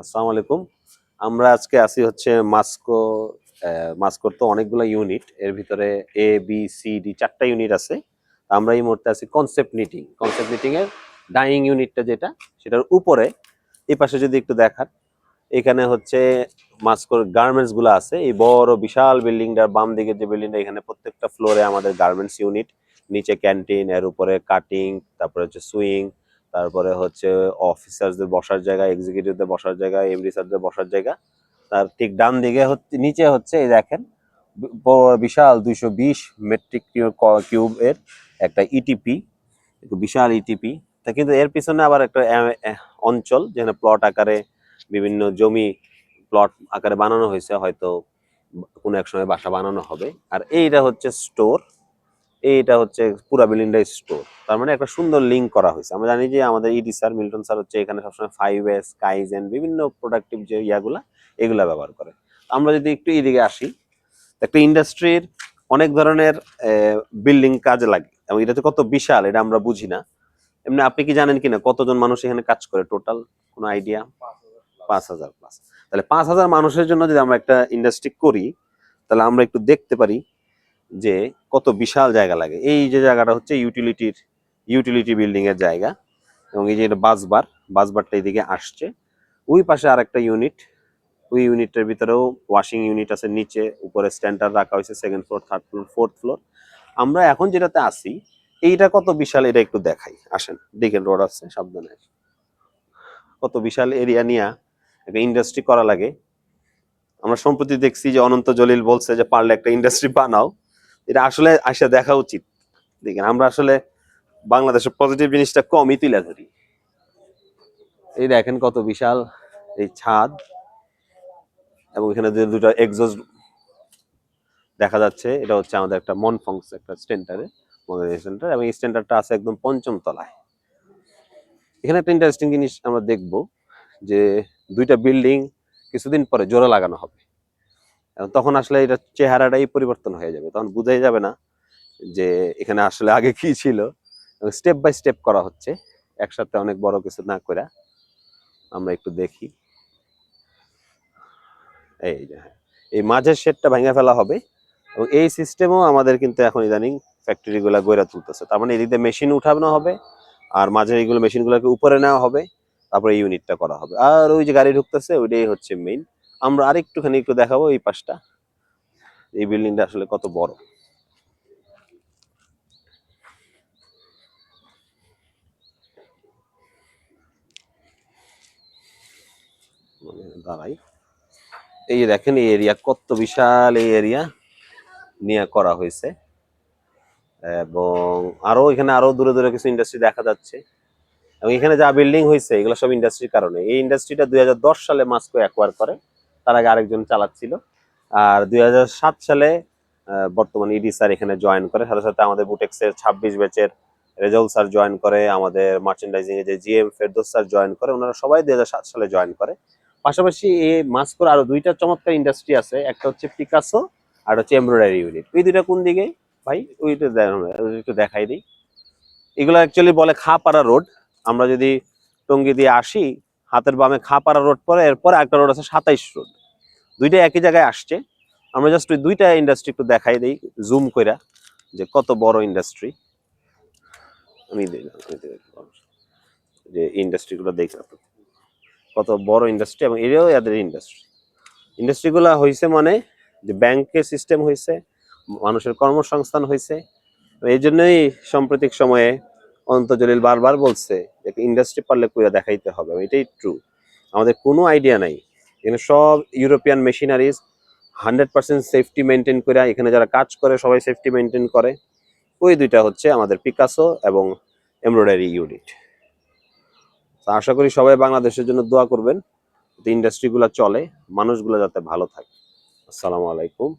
আসসালামু আলাইকুম। আমরা আজকে আসি হচ্ছে মাস্কো মাস্কোর তো অনেকগুলো ইউনিট এর ভিতরে এ বি সি ডি চারটা ইউনিট আছে। আমরা এই মুহূর্তে আছি কনসেপ্ট নিটিং কনসেপ্ট মিটিং এর ডাইং ইউনিটটা যেটা, সেটার উপরে, এই পাশে যদি একটু দেখান, এখানে হচ্ছে মাস্কোর গার্মেন্টসগুলো আছে। এই বড় বিশাল বিল্ডিংটার বাম দিকে যে বিল্ডিংটা, এখানে প্রত্যেকটা ফ্লোরে আমাদের গার্মেন্টস ইউনিট নিচে ক্যান্টিন এর উপরে কাটিং তারপরে হচ্ছে সুইং তারপরে হচ্ছে অফিসারদের বসার জায়গা এক্সিকিউটিভদের বসার জায়গা এমডি স্যারদের বসার জায়গা। তার ঠিক ডান দিকে হচ্ছে, নিচে হচ্ছে, এই দেখেন বিশাল দুইশো বিশ মেট্রিক কিউব এর একটা E ইটিপি বিশাল ইটিপি তা কিন্তু এর পিছনে আবার একটা অঞ্চল, যেখানে প্লট আকারে বিভিন্ন জমি প্লট আকারে বানানো হয়েছে, হয়তো কোনো এক সময় বাসা বানানো হবে। আর এইটা হচ্ছে স্টোর এইটা হচ্ছে পুরা বিল্ডিংটা স্টোর তার মানে একটা সুন্দর লিঙ্ক করা হয়েছে। আমরা জানি যে আমাদের ইডি স্যার মিল্টন স্যার হচ্ছে এখানে সবসময় ফাইভ এস কাইজেন বিভিন্ন প্রোডাক্টিভ যে ইয়াগুলা, এগুলা ব্যবহার করে। আমরা যদি একটু এদিকে আসি একটা ইন্ডাস্ট্রির অনেক ধরনের বিল্ডিং কাজে লাগে। এবং এটা তো কত বিশাল, এটা আমরা বুঝি না। এমনি আপনি কি জানেন কিনা, কতজন মানুষ এখানে কাজ করে? টোটাল কোনো আইডিয়া পাঁচ হাজার প্লাস তাহলে পাঁচ হাজার মানুষের জন্য যদি আমরা একটা ইন্ডাস্ট্রি করি, তাহলে আমরা একটু দেখতে পারি যে কত বিশাল জায়গা লাগে। এই যে জায়গাটা হচ্ছে ইউটিলিটির ইউটিলিটি বিল্ডিং এর জায়গা এবং এই যে এটা বাসবার বাসবারটা এইদিকে আসছে। ওই পাশে আর একটা ইউনিট ওই ইউনিটের ভিতরেও ওয়াশিং ইউনিট আছে নিচে, উপরে স্ট্যান্ডার্ড রাখা হয়েছে second floor third floor fourth floor আমরা এখন যেটাতে আসি এইটা কত বিশাল এটা একটু দেখাই। আসেন, দেখেন রোড আছে সাবধানে। কত বিশাল এরিয়া নিয়ে একটা ইন্ডাস্ট্রি করা লাগে। আমরা সম্প্রতি দেখছি যে অনন্ত জলিল বলছে যে, পারলে একটা ইন্ডাস্ট্রি বানাও। এটা আসলে আসা দেখা উচিত। দেখেন, আমরা আসলে বাংলাদেশের পজিটিভ জিনিসটা কমই তুলে ধরি। এই দেখেন কত বিশাল এই ছাদ এবং এখানে যে দুটো এক্সস্ট দেখা যাচ্ছে, এটা হচ্ছে আমাদের একটা মনফংস একটা স্টেন্টারে সেন্টার এবং এই স্টেন্টারটা আছে একদম পঞ্চম তলায়। এখানে একটা ইন্টারেস্টিং জিনিস আমরা দেখব যে দুইটা বিল্ডিং কিছুদিন পরে জোড়া লাগানো হবে। তখন আসলে এটা চেহারাটাই পরিবর্তন হয়ে যাবে। তখন বোঝাই যাবে না যে এখানে আসলে আগে কি ছিল। স্টেপ বাই স্টেপ করা হচ্ছে। একসাথে অনেক বড় কিছু না করে আমরা একটু দেখি। এই যে হ্যাঁ। এই মাঝের শেডটা ভেঙে ফেলা হবে। এবং এই সিস্টেমও আমাদের কিন্তু এখন ইদানিং ফ্যাক্টরি গুলা গড়ে তুলতেছে। তার মানে এদিকে মেশিন উঠানো হবে আর মাঝের এইগুলো মেশিনগুলোকে উপরে নেওয়া হবে। তারপরে ইউনিটটা করা হবে। আর ওই যে গাড়ি ঢুকতেছে, ওইটাই হচ্ছে মেইন আমরা আরেকটুখানি একটু দেখাবো এই পাশটা। এই বিল্ডিংটা আসলে কত বড়। দাঁড়াই। এই যে দেখেন, এই এরিয়া কত বিশাল এই এরিয়া নিয়ে করা হয়েছে। এবং আরও এখানে আরও দূরে দূরে কিছু ইন্ডাস্ট্রি দেখা যাচ্ছে। এবং এখানে যা বিল্ডিং হয়েছে, এগুলো সব ইন্ডাস্ট্রির কারণে। এই ইন্ডাস্ট্রিটা দুই হাজার দশ সালে মাস্কো অ্যাকোয়ার করে। তার আগে আরেকজন চালাচ্ছিল। আর দুই হাজার সাত সালে বর্তমানে ইডি স্যার এখানে জয়েন করে। সাথে সাথে আমাদের বুটেক্সের ছাব্বিশ ব্যাচের রেজাউল স্যার জয়েন করে, আমাদের মার্চেন্ডাইজিং এর যে জিএম ফেরদোস স্যার জয়েন করে, ওনারা সবাই দুই সালে জয়েন করে। পাশাপাশি এই মাস্কোর আরও দুইটা চমৎকার ইন্ডাস্ট্রি আছে, একটা হচ্ছে পিকাসো আর হচ্ছে এমব্রয়ডারি ইউনিট ওই দুইটা কোন দিকে? ভাই ওইটা একটু দেখাই দিই। এগুলো অ্যাকচুয়ালি বলে খাপাড়া রোড। আমরা যদি টঙ্গি দিয়ে আসি, হাতের বামে খাপাড়া রোড পরে, এরপরে একটা রোড আছে সাতাইশ রোড। দুইটা একই জায়গায় আসছে। আমরা জাস্ট ওই দুইটা ইন্ডাস্ট্রি একটু দেখাই দিই জুম কইরা, যে কত বড় ইন্ডাস্ট্রি আমি। যে ইন্ডাস্ট্রিগুলো দেখি। কত বড় ইন্ডাস্ট্রি এবং এরিয়াও এদের ইন্ডাস্ট্রি ইন্ডাস্ট্রিগুলো হয়েছে মানে যে ব্যাংকের সিস্টেম হয়েছে মানুষের কর্মসংস্থান হয়েছে এই জন্যই সাম্প্রতিক সময়ে অনন্ত জলিল বারবার বলছে যে ইন্ডাস্ট্রি পারলে কইরা দেখাইতে হবে। এটাই ট্রু আমাদের কোনো আইডিয়া নাই। এখানে সব European machineries hundred percent safety maintain করে, এখানে যারা কাজ করে সবাই সেফটি মেনটেন করে। ওই দুইটা হচ্ছে আমাদের পিকাসো এবং এমব্রয়ডারি ইউনিট আশা করি সবাই বাংলাদেশের জন্য দোয়া করবেন ইন্ডাস্ট্রিগুলো চলে, মানুষগুলো যাতে ভালো থাকে। আসসালামু আলাইকুম।